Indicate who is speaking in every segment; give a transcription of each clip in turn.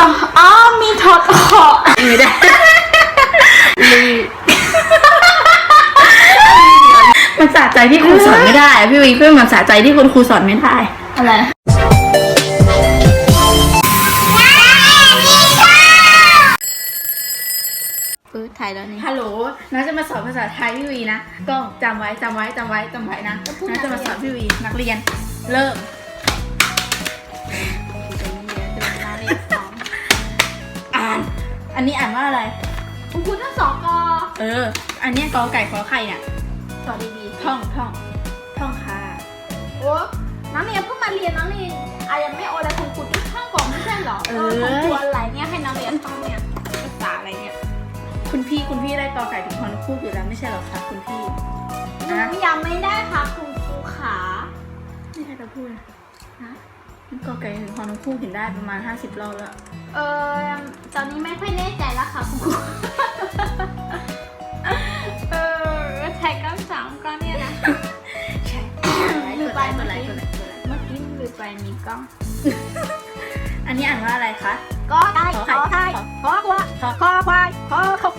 Speaker 1: ต่ออ๋อมีทอดขอ
Speaker 2: ไม่ได้มันสะใจที่ครูสอนไม่ได้อะพี่วีเพื่อนมันสะใจที่คุณครูสอนไม่ได้
Speaker 1: อะไร
Speaker 2: เออถ่ายแล้วนี่ฮัลโหลน้าจะมาสอนภาษาไทยพี่วีนะ ก็จำไว้จำไว้จำไว้จำไว้นะน้าจะมาสอนพี่วีนักเรียน เริ่ม อันนี้อ่านว่าอะไร
Speaker 1: คุณครูทั้งสองกอ
Speaker 2: เออ อันเนี้ยกอไก่ขอไข่เนี่ย
Speaker 1: สอนดี
Speaker 2: ท่องท่องท่องค่ะ
Speaker 1: ๆโอ้นักเรียนเพิ่งมาเรียนนักเรียนอายังไม่โออะไรคุณครูที่ข้างกล่องไม่ใช่เหรอ
Speaker 2: เออ
Speaker 1: คุณครูอะไรเนี่ยให้นักเรียนท่องเนี่ยภาษาอะไรเนี่ย
Speaker 2: คุณพี่คุณพี่ได้กอไก่ถึงฮอนคูกอยู่แล้วไม่ใช่เหรอคะคุณพี่
Speaker 1: หนู
Speaker 2: นะ
Speaker 1: ยังไม่ได้ค่ะคุณครูขา
Speaker 2: ไม่ใช่จะพูดนะฮะ กอไก่ถึงฮอนคูกเห็นได้ประมาณ 50รอบแล้ว
Speaker 1: เออตอนนี้ไม่ค่อยแน่ใจแล้วค่ะคุณครูเออใช้ก้อนสามก้อนเนี่ยนะ
Speaker 2: ใช่
Speaker 1: ลืมไป
Speaker 2: ตัว
Speaker 1: เมื่อ
Speaker 2: ไร
Speaker 1: กี้
Speaker 2: ตัวไรตัวไร
Speaker 1: เมื่อกี้ลืมไปมีกล้อง
Speaker 2: อันนี้อ่านว่าอะไรคะ
Speaker 1: ก็ได้
Speaker 2: ข
Speaker 1: ข
Speaker 2: อ
Speaker 1: อ
Speaker 2: ไข่
Speaker 1: ไข่ขอควายขอควายขอขอ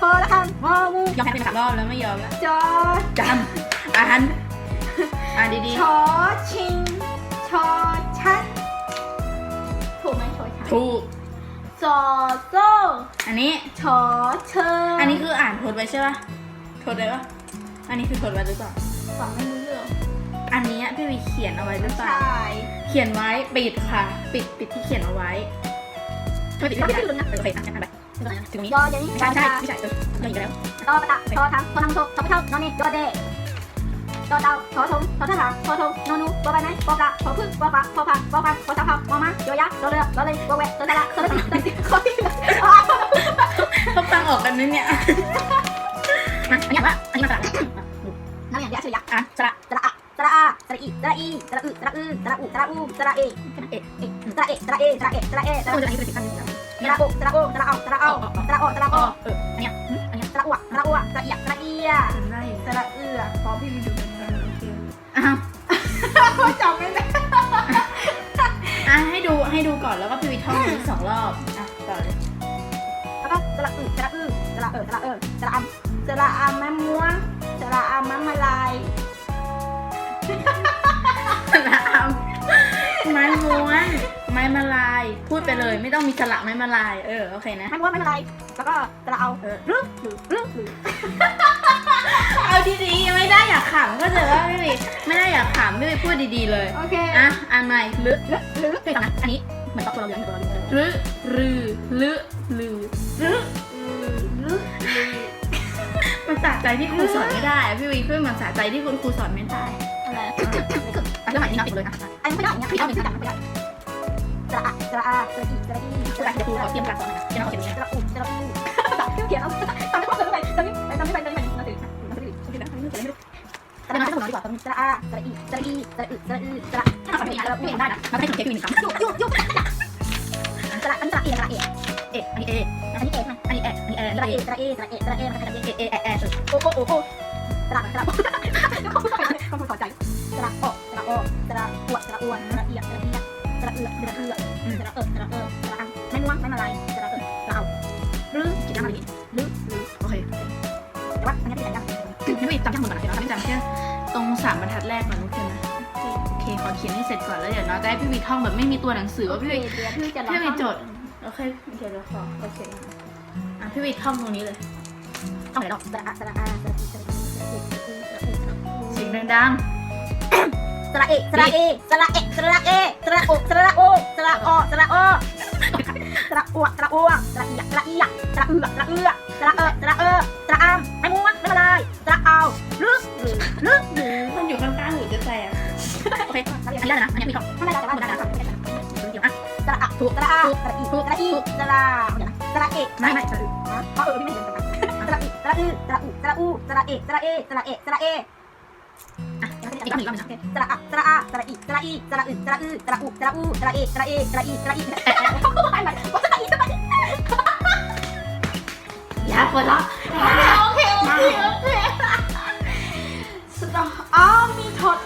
Speaker 1: ขอละคันงองู
Speaker 2: ยอมแพ้เป็นสามรอบแล้วไม่ยอมแล้ว
Speaker 1: จอ
Speaker 2: จำอ่าน อ่านดี
Speaker 1: ชอชิง ชอชันถูกไหมชอชัน
Speaker 2: ๆถูก
Speaker 1: จอโซ่
Speaker 2: อันนี้
Speaker 1: ชอเชอ
Speaker 2: อันนี้คืออ่านทดไว้ใช่ปะทดไว้ปะอันนี้คือทดไว้หรือเปล่า
Speaker 1: ฟังไม่รู้เรื่อง
Speaker 2: อันนี้พี่วีเขียนเอาไว้หรือเป
Speaker 1: ใช
Speaker 2: ล่า่เขียนไว้ปิดค่ะ ปิดปิดที่เขียนเอาไว้ไม่ปิดไม่ปิดไม่ปิดโอเคอะอ่านไปถึงตรงนี้
Speaker 1: ยออย่างนี้
Speaker 2: ไม่ใช่ไม่ใช่ไม่ใช่เออยังอีกแล้ว
Speaker 1: ตอปะตะตอทังตอนังโซตอไม่เท่านอนนี่ยอเด ตอเตาทอทงทอทหารทอทงนอนูปอใบไม้ปอปลาทอพึ่งปอปลาพอพังปอพังปอสามพังมอม้ายอยักษ์ยอเรือรอเลยปอแหวะตอตะละตอตะติตอติข้อที่เหลือ
Speaker 2: ต้องฟังออกกันนะเนี่ยมาอันนี้ว่าอันนี้มาสระ
Speaker 1: นักเรียนยะเฉยยะ
Speaker 2: อะสระ
Speaker 1: สระอะสระอาสระอีสระอีสระอึสระอืสระอุสระอูสระเอ
Speaker 2: เอ๊ะ
Speaker 1: เอสระเอสระเอสระเอสระเอส
Speaker 2: แล้ว
Speaker 1: ระ
Speaker 2: มัน
Speaker 1: อู
Speaker 2: จะอันนี้เป็นสิบขั้นหนึ่ง
Speaker 1: สระโอสระโอสระเอาสระเอาสระโอสระ
Speaker 2: อ๋
Speaker 1: โอ
Speaker 2: อเอออันเนี้ย
Speaker 1: สระเออสระอำ
Speaker 2: สระอำ
Speaker 1: แม่ม่วงสระอำแม่มาลาย
Speaker 2: สระไม้ม้วน ไม้มาลาย พูดไปเลย ไม่ต้องมีสระไม้มาลาย เออ โอเคนะ
Speaker 1: แม่ม่วงแม่มาลายแล้วก็สระเอา
Speaker 2: เออ
Speaker 1: รึหรือรึหรือ
Speaker 2: เอาดีๆไม่ได้อยากขำก็จะว่าพี่วิไม่ได้อยากขำพี่วิพูดดีๆเลย
Speaker 1: โอเค
Speaker 2: อะ อ่านใหม่ลึ
Speaker 1: หรือหรือ
Speaker 2: พี่ฟังนะอันนี้เหมือนตอบตัวเราเลี้ยงตัวเราเลี้ยงลึรือลึลื สะใจที่ครูสอนไม่ได้อะพี่วิเพื่อนมันสะใจที่คุณครูสอนไม่ได้
Speaker 1: อะไร
Speaker 2: อะเรื่องใหม่นี่นับอีกเลยนะ
Speaker 1: อันนี้ไม่ได้อย่างเงี้ยพี่เอาหนึ่งจับไม่ได้สระอะสระอาสระอีสระอีส
Speaker 2: เดี๋ยวครูเขอเตรียมการสอนนะเดี๋ยวเราเขียนอย่างนี้
Speaker 1: สระอุสระอูเขียนเอาตอนนี้ตอนนี้ตอนนี้ตอนนี้ไปตอนนี้ไปตอนนี้ไปตอนนี้ไปตอนนี้ไปตอนนี้ตอนนี้ตอนนี้ดีกว่าตอนนี้สระอาสระอีสระอีสระอึสระอือสระ
Speaker 2: ถ้าสอนอย่างนี้เราเปลี่ยนได้นะเราไม่ได้ถึงเทปอยู่หนึ่งครั้ง
Speaker 1: ยุยุยุสระอันสระเอสระเอ
Speaker 2: เอ๊ะอันนี้เอ
Speaker 1: อันนี้ เอใช่ไหม
Speaker 2: อันนี้แออันนี้แอ
Speaker 1: ส
Speaker 2: แล้ว
Speaker 1: ระ
Speaker 2: ก็
Speaker 1: เอ
Speaker 2: เอ
Speaker 1: สระเอสระเอสระเอมันจะเป็น
Speaker 2: เอเอแอแอ
Speaker 1: โอ้โอ้โอ้โอ้สระสระต้องพูดต้องพูดต่อใจสระโอสระโอสระอวดสระอวนสระเอียสระเอียสระเอือสระเอือสระเออสระเออสระอังไม่ม่วงไม่มาลายสระเออสระเอาหรือ
Speaker 2: คิดได้ไหมนี่
Speaker 1: หรือหรือ
Speaker 2: โอเค
Speaker 1: แต่ว่าอันนี้เป็นยัง
Speaker 2: ไม่ไปจำทั้งหมดก่อนนะเดี๋ยวเราไม่จำแค่ตรงสามบรรทัดแรกก่อนโอเคไหมโอเคขอเขียนให้เสร็จก่อนแล้วเดี๋ยวเราจะให้พี่วีท่องแบบไม่มีตัวหนังสือว่าพี่วี
Speaker 1: เดี๋ยวพี่จะ
Speaker 2: พี่วีจด โอเคเดี๋ยวเราขอโอเคอะพี่วีท่องตรงนี้เลย
Speaker 1: เอาไหนดอกสระอะสระอาสระอีสระอีสระเอสระอือสระอูสระอู
Speaker 2: เสียงดัง
Speaker 1: สระเอสระเอสระเอสระเอสระโอสระโอสระอสระโอสระอวสระอวสระอีสระอีสระเอือสระเอือสระเออสระเออสระอามไม่ม่วงไม่มาลายสระเอาหรือหรือหรือหรือ
Speaker 2: ๆมันอยู่ข้างๆหรือจะแตกโอเคอันนี้ได้นะอันนี้มีท่อง
Speaker 1: ถ้าไม่ได้แต่ว่าหนูได้นะ
Speaker 2: เดี๋ยวอะ
Speaker 1: สระอะถูกระอาสระอีสระอีสระเดี๋ยวนะสระเอก
Speaker 2: ไม่ไม่สะอึก
Speaker 1: เพราะเออพี่ไม่เห็นกันสระอีสระอือสระอุสระอูสระเอสระเอสระเอสระเอ
Speaker 2: อะอีกรอบหนึ่งอีกรอบหนึ่งนะ
Speaker 1: สระอะสระอาสระอีสระอีสระอึสระอือสระอุสระอูสระเอสระเอสระอีสระอีเขาก็ให้มันว่าสระอีสระอี
Speaker 2: อย่าปวดละ
Speaker 1: โอเคโอเคโอเคสตออ๋อมีทอด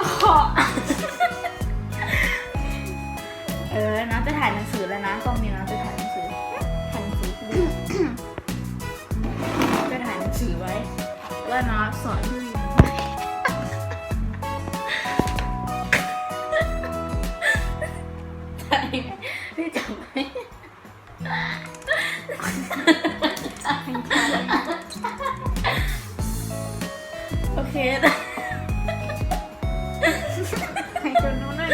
Speaker 2: โอเคนะ
Speaker 1: ถ่ายจนนู้นเลย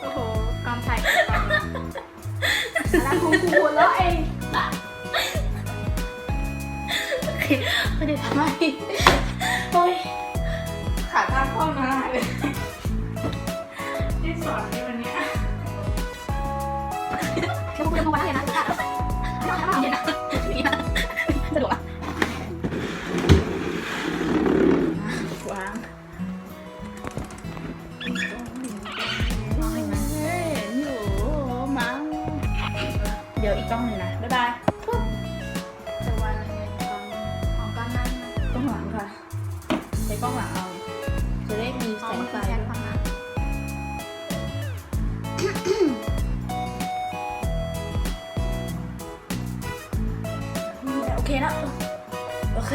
Speaker 1: โอ้โหกองถ่ายกันไปแล้วคงกูหัวเราะเอง
Speaker 2: ไม่ได้ทำไมโอ้ยขาตั้งข้อมาเลยที่สอนในวันนี้ย
Speaker 1: เดี๋ยวกูจะมองวันนั้นนะ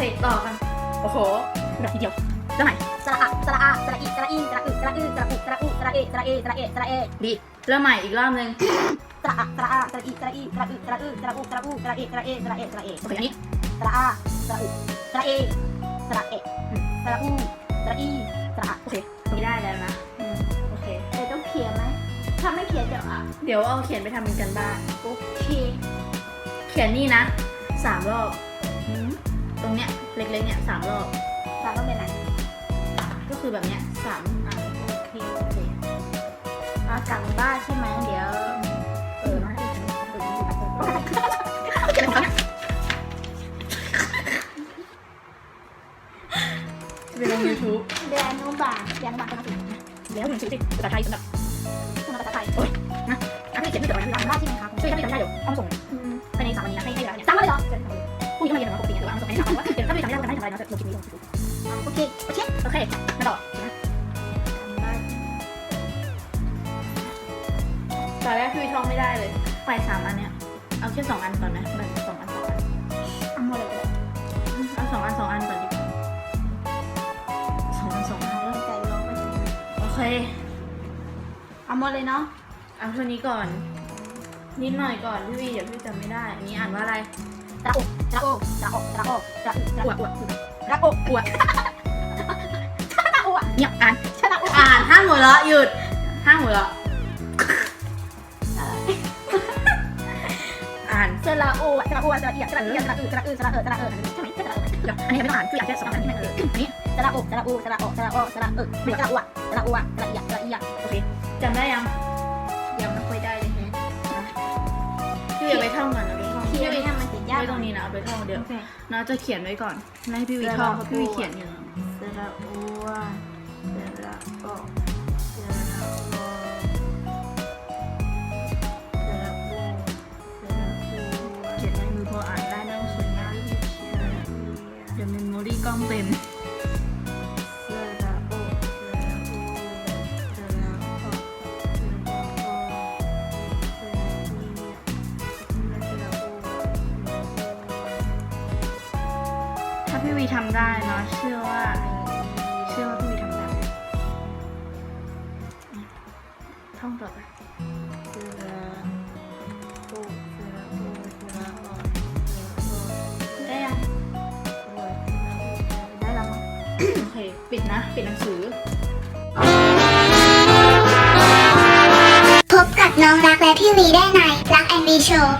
Speaker 2: โอเคต่อกันโอ้โหแบบทีเดียวแล้วใหม่
Speaker 1: สระอะสระอาสระอีสระอีสระอึสระอืสระอุสระอุสระเอสระเอสระเอสระเอ
Speaker 2: ดีเริ่มใหม่อีกรอบนึง
Speaker 1: สระอะสระอาสระอีสระอีสระอึสระอืสระอุสระอุสระเอสระเอสระเอสระเอ
Speaker 2: โอเคอันนี้
Speaker 1: สระอาสระอุสระเอสระเอสระอูสระอีสระอะ
Speaker 2: โอเคตรงนี้ได้แล้วนะอืมโอเค
Speaker 1: แต่ต้องเขียนไหมถ้าไม่เขียนเดี๋ยวอะ
Speaker 2: เดี๋ยวเอาเขียนไปทำเป็นกันบ้าน
Speaker 1: โอเค
Speaker 2: เขียนนี่นะสามรอบต รงเนี้ยเล็กๆเนี่ยสามรอบ
Speaker 1: สระต้องเป็นไหน
Speaker 2: ก็คือแบบเนี้ยสามอัน
Speaker 1: โอเคโอเคเอากลับบ้านใช่ไหมเดี๋ยว
Speaker 2: เออน้องให้ฉันเออนี่แบบเออ
Speaker 1: เขียนอะไร
Speaker 2: จะไปลงยูทูบ
Speaker 1: เดือนอนุบาลเดือนอนุบาลเป็นภาษา
Speaker 2: แล้วหนังสือติดภาษาไทยสำหรับ
Speaker 1: ภาษาไทย
Speaker 2: อะ ไม่ได้เลย
Speaker 1: ไป
Speaker 2: สามอัน
Speaker 1: เนี้
Speaker 2: ย เอาแค่สองอันก่อนไหมแบ่งสองอันสองอัน
Speaker 1: เอาหมดเลยก็ได้
Speaker 2: เอาสองอันสองอันก่อนดิสองอันสองอัน
Speaker 1: เริ่มใจร้องไปถึง
Speaker 2: โอเค
Speaker 1: เอาหมดเลยเนาะ
Speaker 2: เอาเท่านี้ก่อน นิดหน่อยก่อนพี่วีเดี๋ยวพี่จำไม่ได้ อันนี้อ่านว่าอะไร
Speaker 1: ตระอกตระอกตระอกตระอกตระอึตระ
Speaker 2: อวดอวด
Speaker 1: ตระอก
Speaker 2: อวด
Speaker 1: ตระอก
Speaker 2: เงียบอ่าน
Speaker 1: ชนะอก
Speaker 2: อ่านห้ามหัวเราะหยุดห้ามหัวเราะ อ่าน
Speaker 1: สระโอสระโอสระเอียสระเอียสระอึสระอึสระเอสระเอใช่ไหมสระเอ
Speaker 2: เดี๋ยวอันนี้ไม่ต้องอ่านพี่อยากแค่สองอันที่มันเอออันนี้
Speaker 1: สระอกสระโอสระโอสระโอสระเอไม่สระอวสระอวสระเอียสระเอีย
Speaker 2: โอเคจำได้ยัง
Speaker 1: ยังไม่ค่อยได้เลยฮะ
Speaker 2: พี่วีเอาไปท่องก่อนเอาไปท่อง
Speaker 1: เขี
Speaker 2: พี่
Speaker 1: ยน
Speaker 2: วี
Speaker 1: ให้มันติดยาก
Speaker 2: ไม่ตรงนี้นะเอาไปท่องเดี๋ยว
Speaker 1: โอเค
Speaker 2: น้าจะเขียนไว้ก่อนแล้วให้พี่วีท่องเพราะพี่วีเขียนอยู่
Speaker 1: สระโอสระโอสระโอสระ โอ
Speaker 2: ถ้าพี่วีทำได้เนาะเชื่อว่า ปิดนะ ปิดหนังสือ
Speaker 3: พบกับน้องรักและพี่วีได้ในรักแอนดีโชว์